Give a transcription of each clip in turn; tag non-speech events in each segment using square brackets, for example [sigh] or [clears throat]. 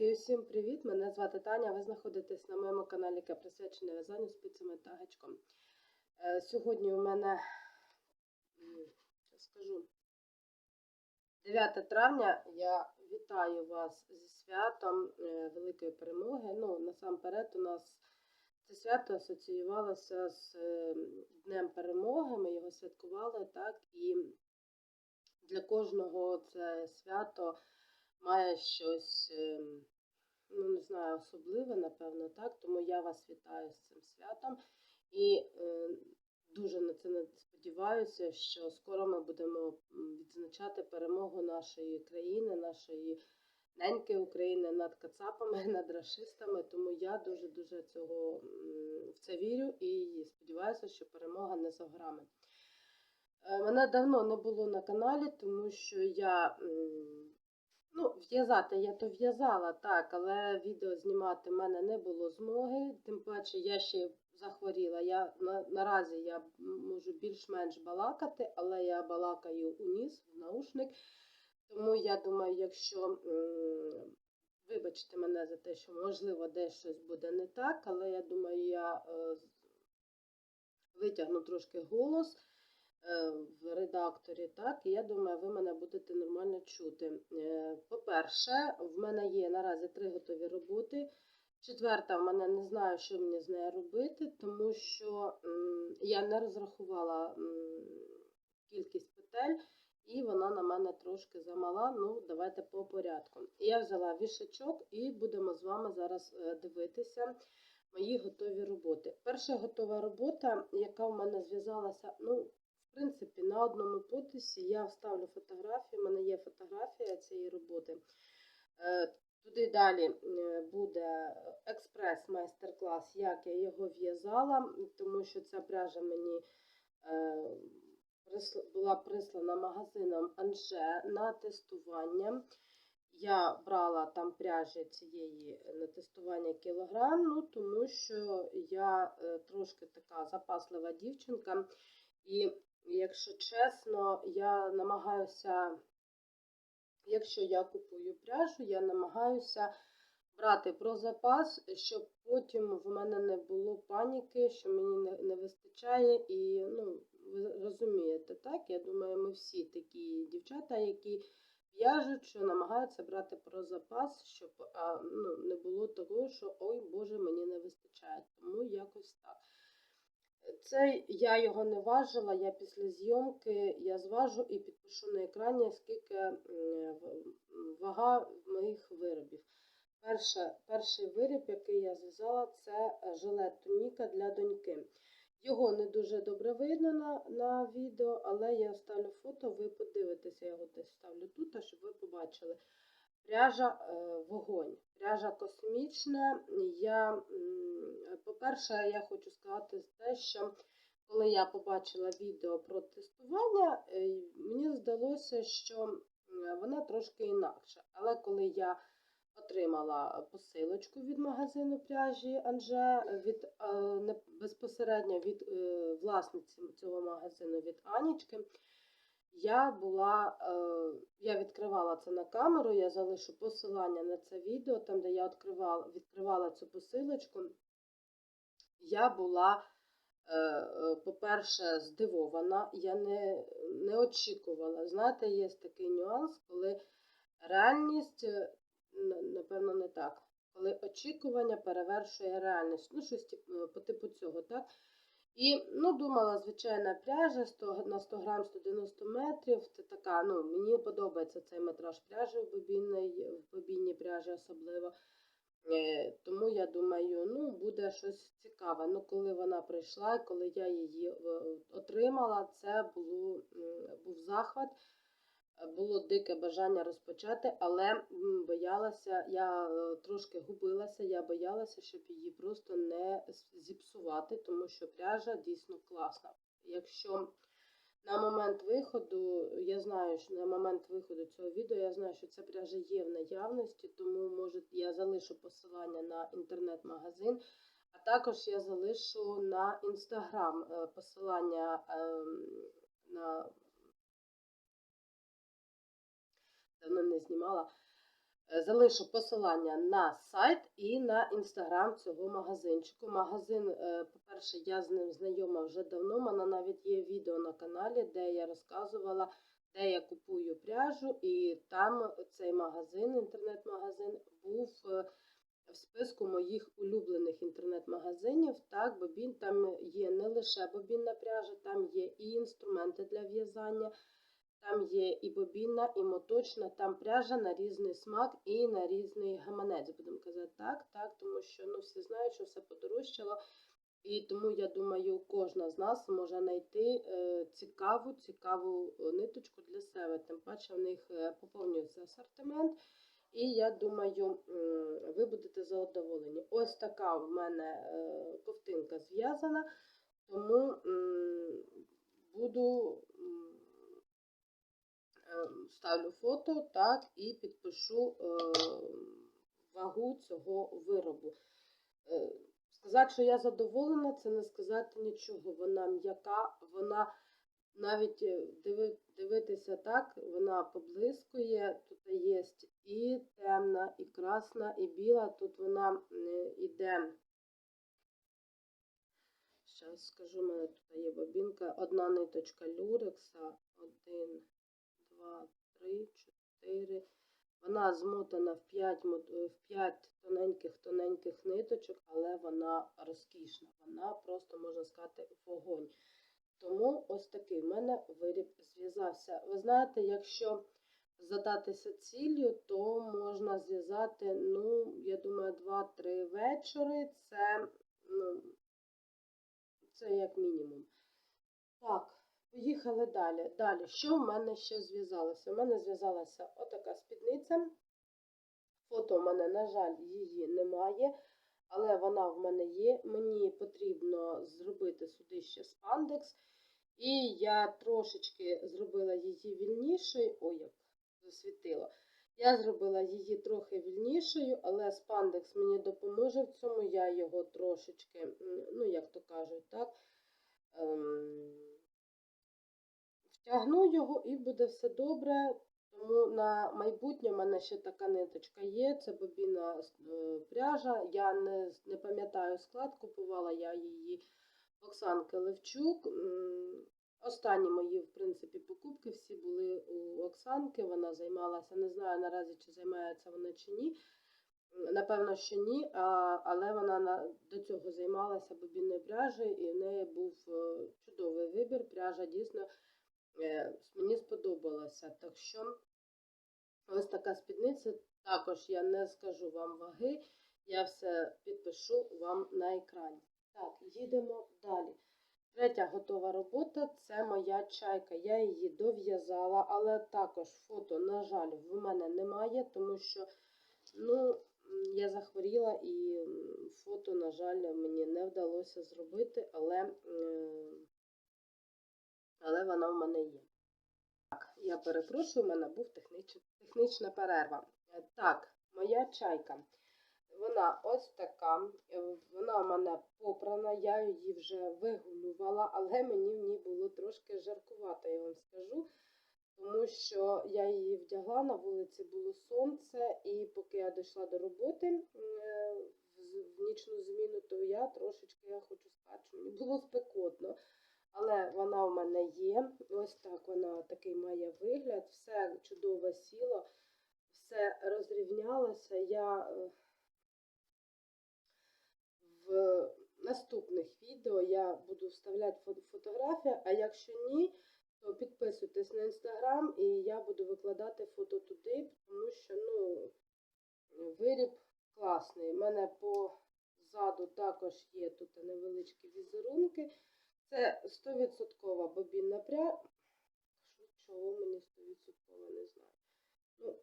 Дівчатки, усім привіт! Мене звати Таня. Ви знаходитесь на моєму каналі, яке присвячене в'язанню спицями та гачком. Е, Сьогодні у мене скажу 9 травня. Я вітаю вас зі святом е, Великої перемоги. Ну, насамперед, у нас це свято асоціювалося з е, Днем перемоги. Ми його святкували, так, і для кожного це свято має щось, ем, ну не знаю, особливе, напевно, так. Тому я вас вітаю з цим святом і е, дуже на це сподіваюся, що скоро ми будемо відзначати перемогу нашої країни, нашої неньки України над кацапами, [laughs] над расистами. Тому я дуже дуже цього в це вірю і сподіваюся, що перемога не за горами. Е, Мене давно не було на каналі, тому що я Ну, в'язати я то в'язала, так, але відео знімати в мене не було змоги. Тим паче я ще захворіла. Я на, наразі я можу більш-менш балакати, але я балакаю у ніс, в наушник. Тому я думаю, якщо вибачте мене за те, що можливо десь щось буде не так, але я думаю, я е, витягну трошки голос в редакторі, так, я думаю, ви мене будете нормально чути. Е, По-перше, в мене є наразі три готові роботи. Четверта, в мене не знаю, що мені з нею робити, тому що я не розрахувала кількість петель, і вона на мене трошки замала. Ну, давайте по порядку. Я взяла вішачок і будемо з вами зараз е, дивитися мої готові роботи. Перша готова робота, яка в мене зв'язалася, ну, в принципі, на одному потисі я вставлю фотографію, в мене є фотографія цієї роботи. Е, Туди далі е, буде експрес-майстер-клас, як я його в'язала, тому що ця пряжа мені е, була прислана магазином Анже на тестування. Я брала там пряжі цієї на тестування кілограм, ну, тому що я трошки така запаслива дівчинка. І якщо чесно, я намагаюся, якщо я купую пряжу, я намагаюся брати про запас, щоб потім в мене не було паніки, що мені не, вистачає. І ну, ви розумієте, так? Я думаю, ми всі такі дівчата, які в'яжуть, що намагаються брати про запас, щоб а, ну, не було того, що ой Боже, мені не вистачає. Тому якось так. Це я його не важила, я після зйомки я зважу і підпишу на екрані, скільки вага моїх виробів. Перше, перший виріб, який я зв'язала, це е, жилет туніка для доньки. Його не дуже добре видно на, на відео, але я вставлю фото, ви подивитеся, я його десь вставлю тут, щоб ви побачили. Пряжа е, вогонь. Пряжа космічна. Я, по-перше, я хочу сказати те, що коли я побачила відео про тестування, е, мені здалося, що вона трошки інакша. Але коли я отримала посилочку від магазину пряжі Анже, від, е, безпосередньо від власниці цього магазину від Анічки, я була, е, я відкривала це на камеру, я залишу посилання на це відео, там, де я відкривала, відкривала цю посилочку. Я була, е, е, по-перше, здивована, я не, не очікувала. Знаєте, є такий нюанс, коли реальність, напевно, не так. Коли очікування перевершує реальність. Ну, щось по типу цього, так? І ну, думала, звичайна пряжа 100, на 100 грам 190 метрів. Це така, ну, мені подобається цей метраж пряжі в бобінній, в бобінній пряжі особливо. Е, тому я думаю, ну, буде щось цікаве. Ну, коли вона прийшла, коли я її е, отримала, це було, був захват. Було дике бажання розпочати, але боялася, я е, трошки губилася, я боялася, щоб її просто не зіпсувати, тому що пряжа дійсно класна. Якщо на момент виходу, я знаю, що на момент виходу цього відео, я знаю, що ця пряжа є в наявності, тому може я залишу посилання на інтернет-магазин, а також я залишу на інстаграм е, посилання ем, на давно не знімала. Е, Залишу посилання на сайт і на інстаграм цього магазинчику. Магазин, е, по-перше, я з ним знайома вже давно. У мене навіть є відео на каналі, де я розказувала, де я купую пряжу, і там цей магазин, інтернет-магазин, був е, в списку моїх улюблених інтернет-магазинів. Так, бобін там є не лише бобінна пряжа, там є і інструменти для в'язання. Там є і бобінна, і моточна, там пряжа на різний смак і на різний гаманець, будемо казати так, так, тому що ну, всі знають, що все подорожчало. І тому я думаю, кожна з нас може знайти е, цікаву, цікаву е, ниточку для себе. Тим паче в них е, поповнюється асортимент. І я думаю, ви будете задоволені. Ось така в мене ковтинка зв'язана, тому буду. М, Ем, фото, так, і підпишу е, вагу цього виробу. Е, сказати, що я задоволена, це не сказати нічого. Вона м'яка, вона навіть е, диви, дивитися так, вона поблискує. Тут є і темна, і красна, і біла. Тут вона е, іде. Зараз скажу, у мене тут є бобінка, одна ниточка люрекса, один, два, три, чотири. Вона змотана в 5, в 5 тоненьких-тоненьких ниточок, але вона розкішна. Вона просто, можна сказати, вогонь. Тому ось такий в мене виріб зв'язався. Ви знаєте, якщо задатися ціллю, то можна зв'язати, ну, я думаю, 2-3 вечори. Це, ну, це як мінімум. Так. Поїхали далі. Далі, що в мене ще зв'язалося? У мене зв'язалася отака спідниця. Фото в мене, на жаль, її немає, але вона в мене є. Мені потрібно зробити сюди ще спандекс. І я трошечки зробила її вільнішою. Ой, як засвітило. Я зробила її трохи вільнішою, але спандекс мені допоможе в цьому. Я його трошечки, ну, як то кажуть, так. Ем Втягну його і буде все добре. Тому на майбутнє в мене ще така ниточка є. Це бобіна е, пряжа. Я не, не пам'ятаю склад, купувала я її Оксанки Левчук. Останні мої, в принципі, покупки всі були у Оксанки. Вона займалася, не знаю наразі, чи займається вона чи ні. Напевно, що ні, але вона на, до цього займалася бобінною пряжею, і в неї був е, чудовий вибір. Пряжа дійсно мені сподобалася. Так що ось така спідниця. Також я не скажу вам ваги, я все підпишу вам на екрані. Так, їдемо далі. Третя готова робота це моя чайка. Я її дов'язала, але також фото, на жаль, в мене немає, тому що ну, я захворіла і фото, на жаль, мені не вдалося зробити, але, м, але вона в мене є. Так, я перепрошую, у мене був техніч... технічна перерва. Е, Так, моя чайка. Вона ось така. е, Вона в мене попрана, я її вже вигулювала, але мені в ній було трошки жаркувато, я вам скажу. Тому що я її вдягла, на вулиці було сонце, і поки я дійшла до роботи е, в нічну зміну, то я трошечки, я хочу сказати, що мені було спекотно. Але вона в мене є. Ось так вона такий має вигляд. Все чудово сіло, все розрівнялося. Я е, в наступних відео я буду вставляти фо- фотографії, а якщо ні, то підписуйтесь на інстаграм і я буду викладати фото туди, тому що ну, виріб класний. У мене позаду також є тут невеличкі візерунки. Це 100% бобінна пряжа. Чого мені 100% не знаю.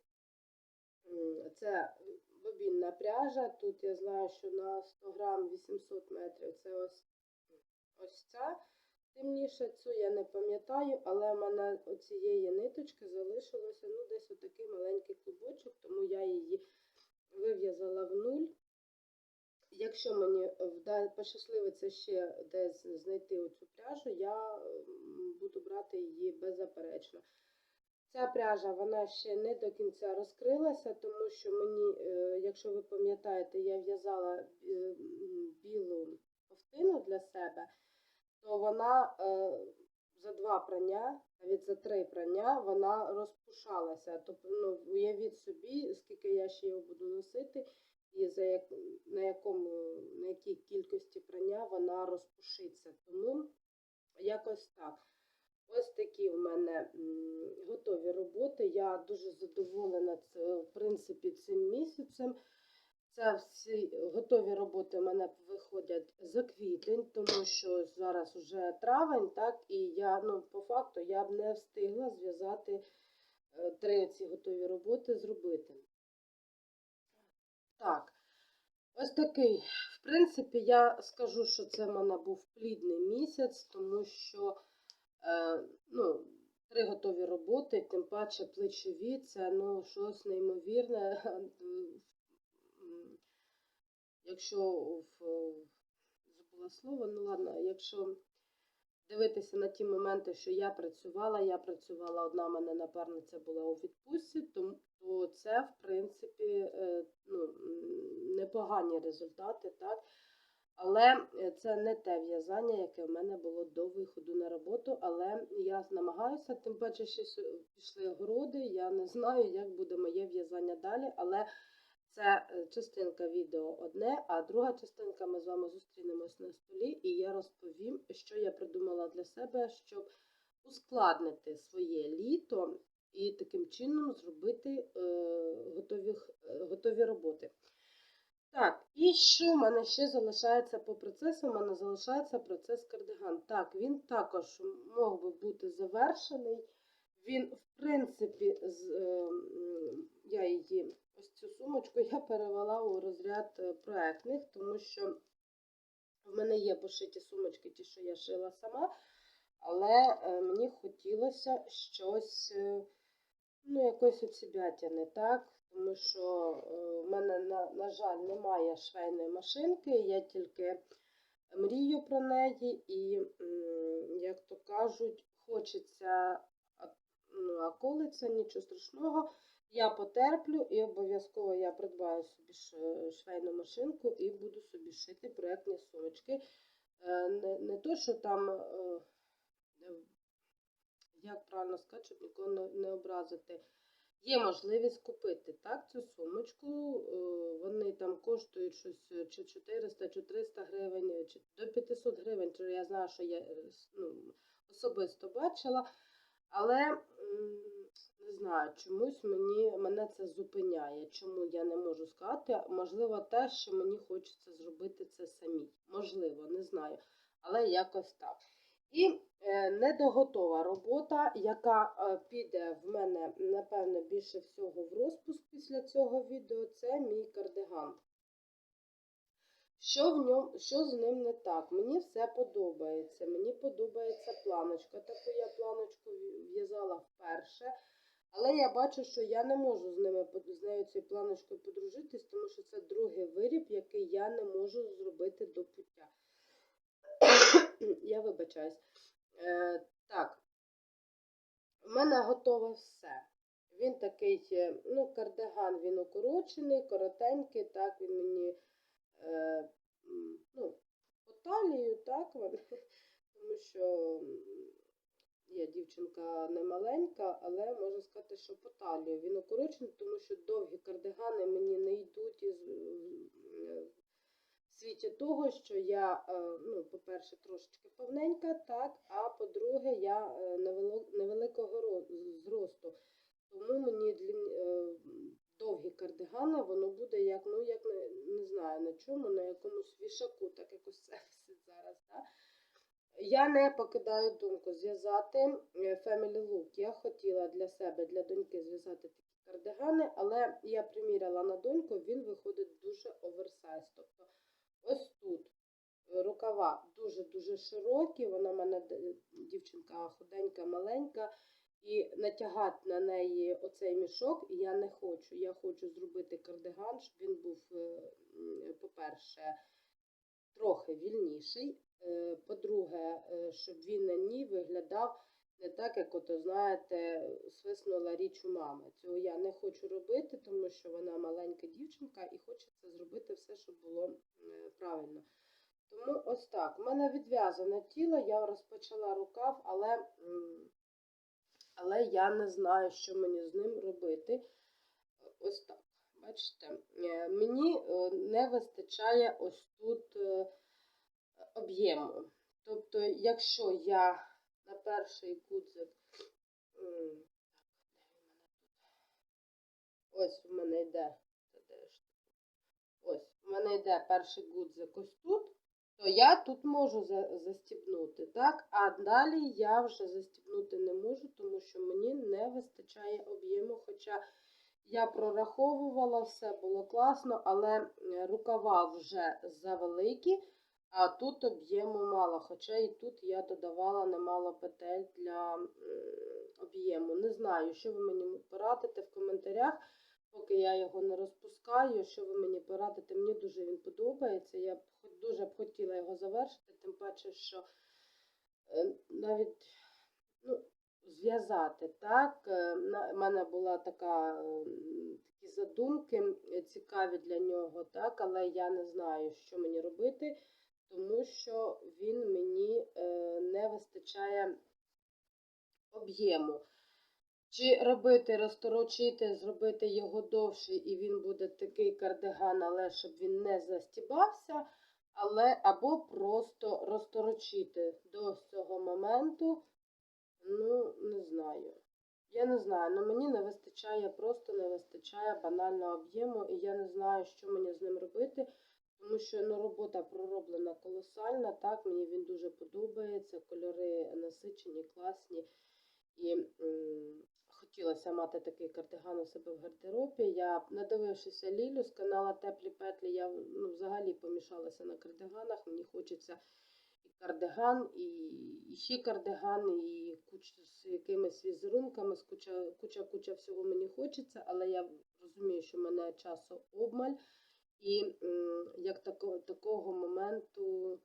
Ну, це бобінна пряжа. Тут я знаю, що на 100 грам 800 метрів це ось, ось ця. Темніше цю я не пам'ятаю, але в мене оцієї ниточки залишилося ну, десь отакий маленький клубочок, тому я її вив'язала в нуль. Якщо мені пощасливиться ще десь знайти оцю пряжу, я буду брати її беззаперечно. Ця пряжа вона ще не до кінця розкрилася, тому що мені, е, якщо ви пам'ятаєте, я в'язала е, білу ковтину для себе, то вона е, за два прання, навіть за три прання, вона розпушалася. Тобто, ну, уявіть собі, скільки я ще його буду носити, і за як, на, якому, на якій кількості прання вона розпушиться. Тому якось так. Ось такі в мене готові роботи. Я дуже задоволена в принципі цим місяцем. Це всі готові роботи в мене виходять за квітень, тому що зараз вже травень, так, і я, ну, по факту, я б не встигла зв'язати е, три ці готові роботи зробити. Так, ось такий. В принципі, я скажу, що це в мене був плідний місяць, тому що е, ну, три готові роботи, тим паче плечові, це ну, щось неймовірне. [laughs] Якщо забула слово, ну ладно, якщо дивитися на ті моменти, що я працювала, я працювала одна мене напарниця була у відпустці, то, то це, в принципі, е, ну, непогані результати, так? Але е, це не те в'язання, яке в мене було до виходу на роботу, але я намагаюся, тим паче, що пішли городи, я не знаю, як буде моє в'язання далі, але це е, частинка відео одне, а друга частинка ми з вами зустрінемось на столі, і я розповім, що я придумала для себе, щоб ускладнити своє літо і таким чином зробити е, готові, е, готові роботи. Так, і що в мене ще залишається по процесу? У мене залишається процес кардиган. Так, він також мог би бути завершений. Він, в принципі, з, е, я її, ось цю сумочку я перевела у розряд проектних, тому що в мене є пошиті сумочки, ті, що я шила сама, але мені хотілося щось, ну, якось обсібятяне, так? Тому що е, в мене, на, на жаль, немає швейної машинки, я тільки мрію про неї, і, як то кажуть, хочеться, ну, а коли це нічого страшного, я потерплю і обов'язково я придбаю собі швейну машинку і буду собі шити проектні сумочки. Е, Не, не то, що там, е, як правильно сказати, щоб нікого не, образити. Є можливість купити так, цю сумочку. е, Вони там коштують щось е, чи 400, чи 300 гривень, е, чи до 500 гривень. Чи я знаю, що я ну, особисто бачила. Але не знаю, чомусь мені, мене це зупиняє. Чому я не можу сказати? Можливо, те, що мені хочеться зробити це самі. Можливо, не знаю. Але якось так. І е, недоготова робота, яка е, піде в мене, напевно, більше всього в розпуск після цього відео, це мій кардиган. Що, в ньому, що з ним не так? Мені все подобається. Мені подобається планочка. Таку я планочку в'язала вперше. Але я бачу, що я не можу з ними з нею цією планочкою подружитись, тому що це другий виріб, який я не можу зробити до пуття. [clears throat] я вибачаюсь. Е, так, у мене готове все. Він такий, е, ну, кардиган він укорочений, коротенький, так, він мені е, ну, по талію, так, [laughs] тому що я дівчинка не маленька, але можу сказати, що по талію. Він укорочений, тому що довгі кардигани мені не йдуть із, в світі того, що я, е, ну, по-перше, трошечки повненька, так, а по-друге, я е, невеликого зросту. Тому мені е, довгі кардигани, воно буде як, ну, як не, не знаю на чому, на якомусь вішаку, так як ось це [laughs] висить зараз. Так? Я не покидаю думку зв'язати Family Look. Я хотіла для себе, для доньки зв'язати такі кардигани, але я приміряла на доньку, він виходить дуже оверсайз. Тобто ось тут е, рукава дуже-дуже широкі, вона в мене дівчинка худенька, маленька, і натягати на неї оцей мішок я не хочу. Я хочу зробити кардиган, щоб він був, е, по-перше, трохи вільніший. Е, По-друге, щоб він на ній виглядав Не так, як ото, знаєте, свиснула річ у мами. Цього я не хочу робити, тому що вона маленька дівчинка і хочеться зробити все, щоб було правильно. Тому ось так. У мене відв'язане тіло, я розпочала рукав, але, але я не знаю, що мені з ним робити. Ось так. Бачите, Е, мені е, не вистачає ось тут е, об'єму. Тобто, якщо я на перший гудзик, ось у мене йде, ось у мене йде перший гудзик ось тут, то я тут можу за- застібнути, так? А далі я вже застібнути не можу, тому що мені не вистачає об'єму. Хоча я прораховувала, все було класно, але е, рукава вже завеликі, а тут об'єму мало. Хоча і тут я додавала немало петель для об'єму. Не знаю, що ви мені порадите в коментарях, поки я його не розпускаю. Що ви мені порадите? Мені дуже він подобається. Я б дуже б хотіла його завершити, тим паче, що е, навіть ну, зв'язати. Так, Е, на- мене була така е, такі задумки е, цікаві для нього, так, але я не знаю, що мені робити, тому що він мені е, не вистачає об'єму. Чи робити, розторочити, зробити його довше, і він буде такий кардиган, але щоб він не застібався, але або просто розторочити до цього моменту. Ну, не знаю. Я не знаю, але мені не вистачає, просто не вистачає банального об'єму, і я не знаю, що мені з ним робити, тому що ну, робота пророблена колосальна. Так, мені він дуже подобається, кольори насичені, класні. І м, хотілося мати такий кардиган у себе в гардеробі. Я, надивившися Лілю з канала Теплі Петлі, я ну, взагалі помішалася на кардиганах. Мені хочеться і кардиган, і, і ще кардиган, і куч, з якимись візерунками, з куча, куча, куча всього мені хочеться, але я розумію, що в мене часу обмаль. І як тако, такого моменту,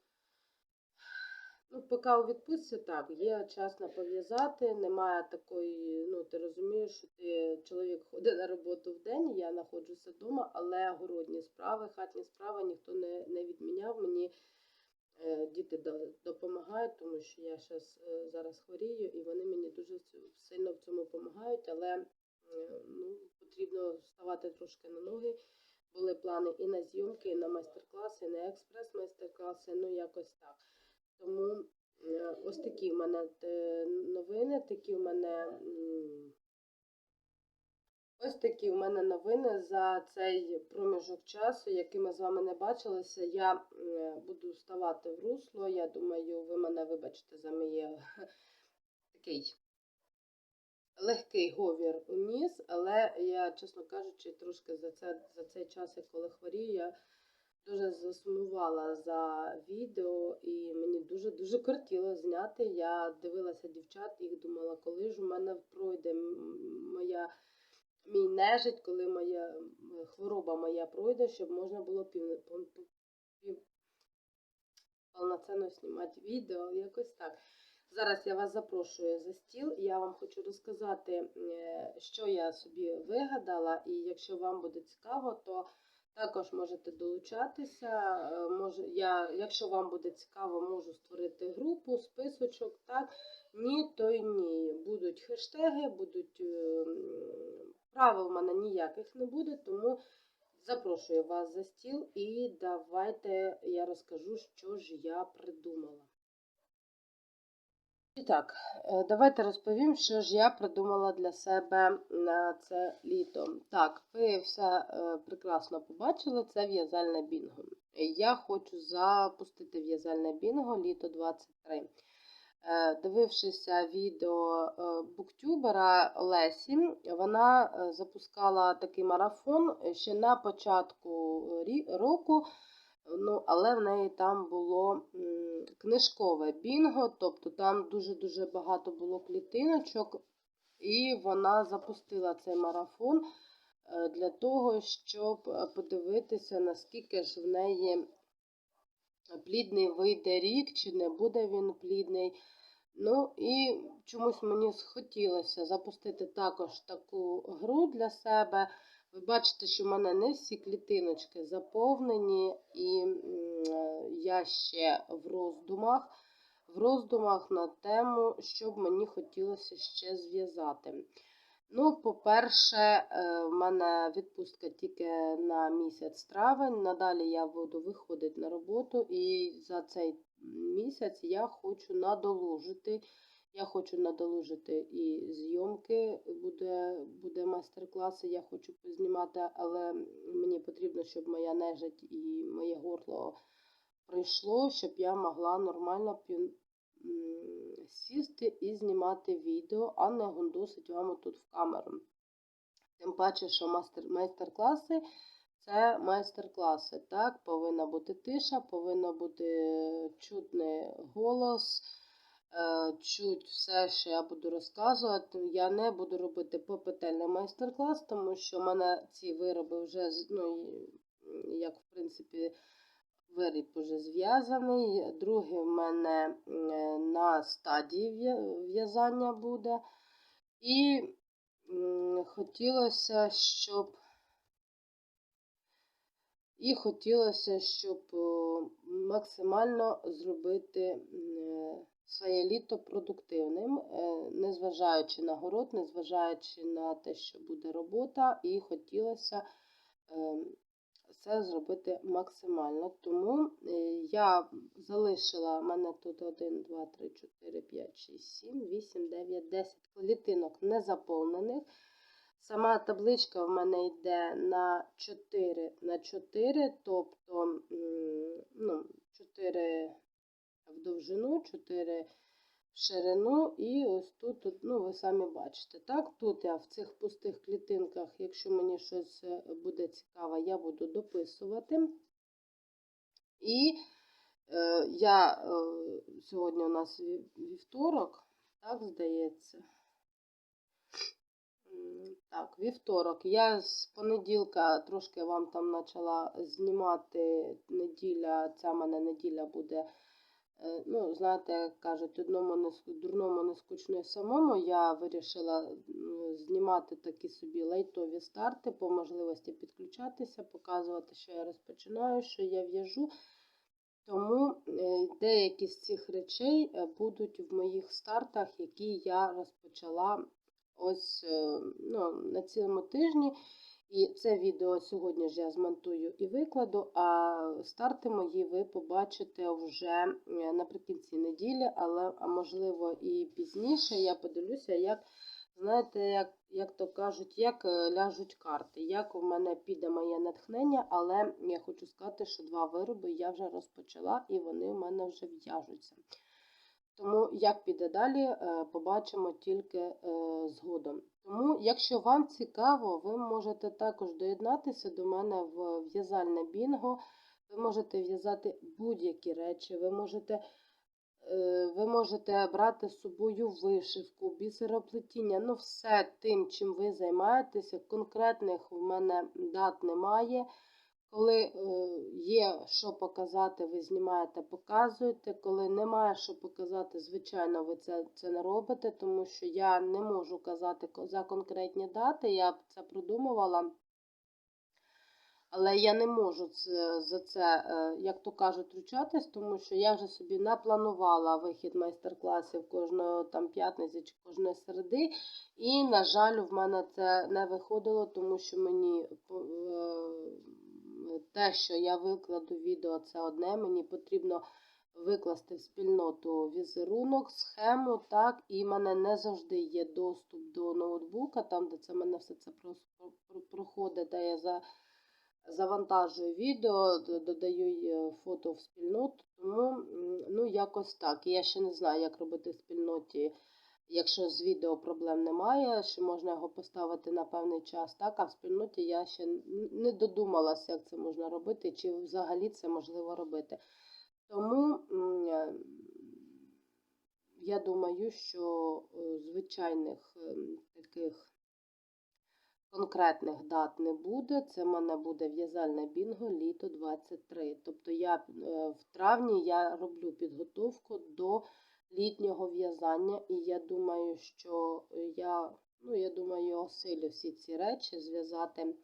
ну, поки у відпустці, так, є час на немає такої, ну, ти розумієш, що ти чоловік ходить на роботу в день, я знаходжуся вдома, але городні справи, хатні справи ніхто не, не відміняв. Мені е, діти допомагають, тому що я щас, е, зараз хворію, і вони мені дуже сильно в цьому допомагають, але е, ну, потрібно вставати трошки на ноги. Були плани і на зйомки, і на майстер-класи, і на експрес-майстер-класи, ну якось так. Тому е, ось такі в мене е, новини, такі в мене. Ось такі в мене новини за цей проміжок часу, який ми з вами не бачилися. Я е, буду вставати в русло. Я думаю, ви мене вибачите за моє [laughs] такий легкий говір у ніс, але я, чесно кажучи, трошки за, це, за цей час, коли хворію, я дуже засумувала за відео, і мені дуже-дуже кортіло зняти. Я дивилася дівчат, їх думала, коли ж у мене пройде моя мій нежить, коли моя хвороба моя пройде, щоб можна було пів, пов- пів, повноцінно знімати відео, якось так. Зараз я вас запрошую за стіл. Я вам хочу розказати, е, що я собі вигадала, і якщо вам буде цікаво, то також можете долучатися. Е, Може, я, якщо вам буде цікаво, можу створити групу, списочок. Так? Ні, то й ні. Будуть хештеги, будуть е, правил в мене ніяких не буде, тому запрошую вас за стіл і давайте я розкажу, що ж я придумала. І так, е, давайте розповім, що ж я придумала для себе на це літо. Так, ви все е, прекрасно побачили, це в'язальне бінго. Я хочу запустити в'язальне бінго літо 23. Е, Дивившися відео буктюбера Лесі, вона запускала такий марафон ще на початку року. Ну, але в неї там було книжкове бінго, тобто там дуже-дуже багато було клітиночок, і вона запустила цей марафон е, для того, щоб е, подивитися, наскільки ж в неї плідний вийде рік, чи не буде він плідний. Ну і чомусь мені схотілося запустити також таку гру для себе. Ви бачите, що в мене не всі клітиночки заповнені, і я ще в роздумах, в роздумах на тему, що б мені хотілося ще зв'язати. Ну, по-перше, е, в мене відпустка тільки на місяць травень. Надалі я буду виходити на роботу, і за цей місяць я хочу надолужити. Я хочу надолужити і зйомки, буде, буде майстер-класи, я хочу познімати, але мені потрібно, щоб моя нежить і моє горло пройшло, щоб я могла нормально сісти і знімати відео, а не гундосить вам тут в камеру. Тим паче, що майстер-класи це майстер-класи. Так, повинна бути тиша, повинна бути чутний голос, чуть все, що я буду розказувати. Я не буду робити попетельний майстер-клас, тому що в мене ці вироби вже ну, як в принципі. Виріб уже зв'язаний. Другий в мене е, на стадії в'язання буде. І хотілося, щоб і хотілося, щоб максимально зробити е, своє літо продуктивним, е, незважаючи на город, незважаючи на те, що буде робота, і хотілося е, це зробити максимально. Тому е, я залишила, в мене тут 1, 2, 3, 4, 5, 6, 7, 8, 9, 10 клітинок незаповнених. Сама табличка в мене йде на 4 на 4, тобто ну, 4 в довжину, 4 в ширину, і ось тут, от, ну, ви самі бачите. Так, тут я в цих пустих клітинках, якщо мені щось е, буде цікаве, я буду дописувати. І е, я е, сьогодні у нас вівторок, так, здається. Так, вівторок. Я з понеділка трошки вам там почала знімати неділя. Ця мене неділя буде. Е, Ну, знаєте, як кажуть, одному не дурному не скучно й самому. Я вирішила знімати такі собі лайтові старти, по можливості підключатися, показувати, що я розпочинаю, що я в'яжу. Тому е, деякі з цих речей е, будуть в моїх стартах, які я розпочала ось ну, на цілому тижні. І це відео сьогодні ж я змонтую і викладу, а старти мої ви побачите вже е, наприкінці неділі, але можливо і пізніше. Я подивлюся, як, знаєте, як, як то кажуть, як е, ляжуть карти, як у мене піде моє натхнення, але я хочу сказати, що два вироби я вже розпочала і вони в мене вже в'яжуться. Тому як піде далі, е, побачимо тільки е, згодом. Тому, якщо вам цікаво, ви можете також доєднатися до мене в в'язальне бінго. Ви можете в'язати будь-які речі, ви можете, е, ви можете брати з собою вишивку, бісероплетіння, ну все тим, чим ви займаєтеся. Конкретних в мене дат немає. Коли е, є що показати, ви знімаєте, показуєте. Коли немає що показати, звичайно, ви це, це не робите, тому що я не можу казати за конкретні дати. Я б це продумувала. Але я не можу за це, е, як то кажуть, ручатись, тому що я вже собі напланувала вихід майстер-класів кожної там п'ятниці чи кожної середи. І, на жаль, в мене це не виходило, тому що мені е, те, що я викладу відео, це одне. Мені потрібно викласти в спільноту візерунок, схему, так, і в мене не завжди є доступ до ноутбука, там, де це в мене все це про- про- проходить, де я за завантажую відео, додаю е, фото в спільноту, тому ну, якось так. Я ще не знаю, як робити в спільноті, якщо з відео проблем немає, що можна його поставити на певний час. Так, а в спільноті я ще не додумалася, як це можна робити, чи взагалі це можливо робити. Тому е, я думаю, що е, звичайних ем, таких конкретних дат не буде. Це в мене буде в'язальне бінго літо 23. Тобто я е, в травні я роблю підготовку до літнього в'язання, і я думаю, що я, ну, я думаю, осилю всі ці речі зв'язати,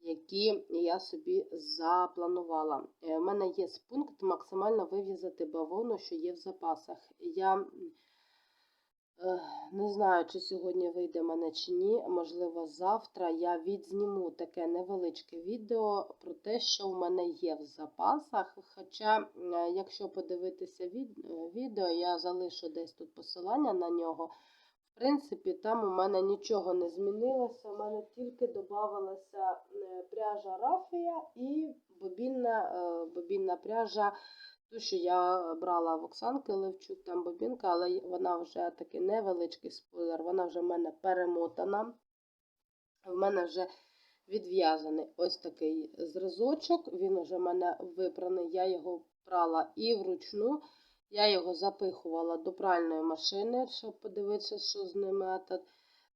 які я собі запланувала. У мене є пункт максимально вив'язати бавовну, що є в запасах. Я Не знаю, чи сьогодні вийде мене чи ні. Можливо, завтра я відзніму таке невеличке відео про те, що в мене є в запасах. Хоча, якщо подивитися е, відео, я залишу десь тут посилання на нього. В принципі, там у мене нічого не змінилося. У мене тільки додавалася е, пряжа рафія і бобінна, е, бобінна пряжа Ту, що я брала в Оксанки Левчук, там бобінка, але вона вже такий невеличкий спойлер, вона вже в мене перемотана. В мене вже відв'язаний ось такий зразочок, він вже в мене випраний, я його прала і вручну. Я його запихувала до пральної машини, щоб подивитися, що з ними а,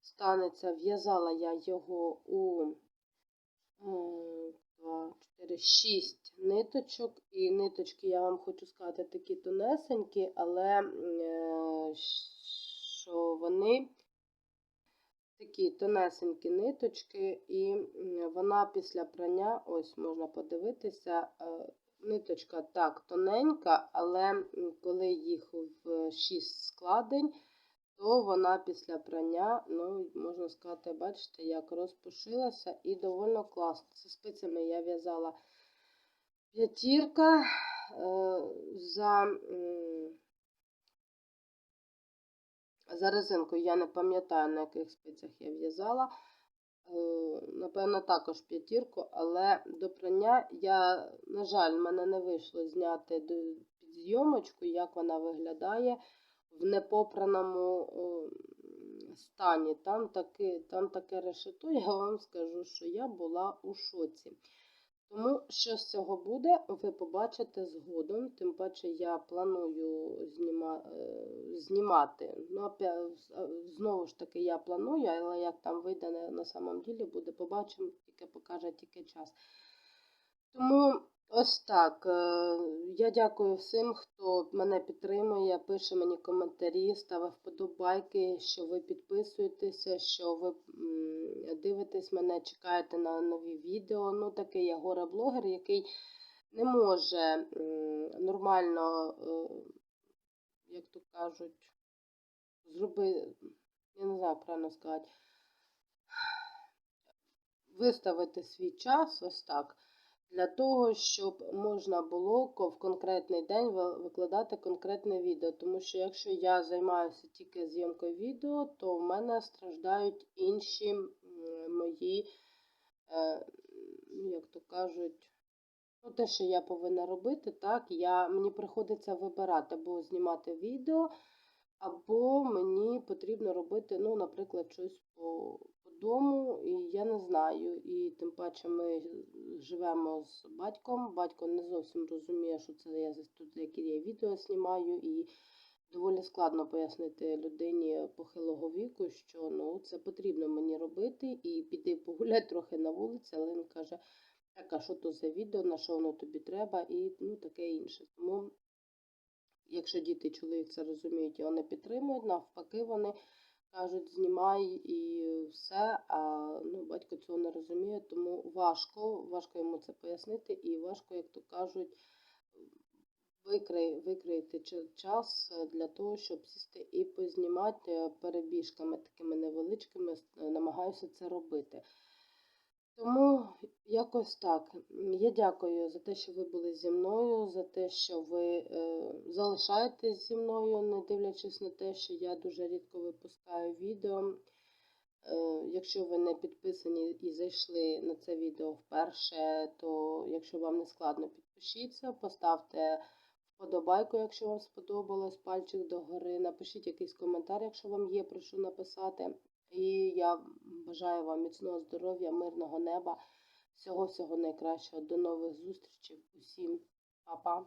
станеться. В'язала я його у 2, 4, 6 ниточок. І ниточки, я вам хочу сказати, такі тонесенькі, але е, що вони такі тонесенькі ниточки, і вона після прання, ось можна подивитися, е, ниточка так тоненька, але коли їх в 6 складень, то вона після прання, ну, можна сказати, бачите, як розпушилася і доволі класно. Це спицями я в'язала п'ятірка е, за, за резинкою. Я не пам'ятаю, на яких спицях я в'язала. Е, напевно, також п'ятірку, але до прання я, на жаль, в мене не вийшло зняти підзйомочку, як вона виглядає в непопраному стані. Там таке, там таке решето, я вам скажу, що я була у шоці. Тому, що з цього буде, ви побачите згодом. Тим паче я планую зніма, е, знімати. Ну, Знову ж таки, я планую, але як там вийде на самом ділі, буде, побачимо, тільки покаже тільки час. Тому Ось так. Е, я дякую всім, хто мене підтримує, пише мені коментарі, ставить вподобайки, що ви підписуєтеся, що ви дивитесь мене, чекаєте на нові відео. Ну, такий я горе-блогер, який не може нормально, е, як то кажуть, зробити, я не знаю, правильно сказати, виставити свій час ось так для того, щоб можна було в конкретний день викладати конкретне відео. Тому що якщо я займаюся тільки зйомкою відео, то в мене страждають інші мої, е, як то кажуть, ну, те, що я повинна робити, так, я, мені приходиться вибирати або знімати відео, або мені потрібно робити, ну, наприклад, щось по дому, і я не знаю. І тим паче ми живемо з батьком. Батько не зовсім розуміє, що це я тут які я відео знімаю, і доволі складно пояснити людині похилого віку, що ну, це потрібно мені робити, і піти погуляти трохи на вулиці, але він каже, так, а що то за відео, на що воно тобі треба, і ну, таке інше. Тому, якщо діти чоловік це розуміють і вони підтримують, навпаки, вони кажуть, знімай і все. А ну, батько цього не розуміє, тому важко, важко йому це пояснити, і важко, як то кажуть, викрити час для того, щоб сісти і познімати перебіжками такими невеличкими, намагаюся це робити. Тому якось так. Я дякую за те, що ви були зі мною, за те, що ви е, залишаєтесь зі мною, не дивлячись на те, що я дуже рідко випускаю відео. Е, якщо ви не підписані і зайшли на це відео вперше, то якщо вам не складно, підпишіться, поставте вподобайку, якщо вам сподобалось, пальчик догори, напишіть якийсь коментар, якщо вам є про що написати. І я бажаю вам міцного здоров'я, мирного неба, всього-всього найкращого. До нових зустрічей. Усім па-па.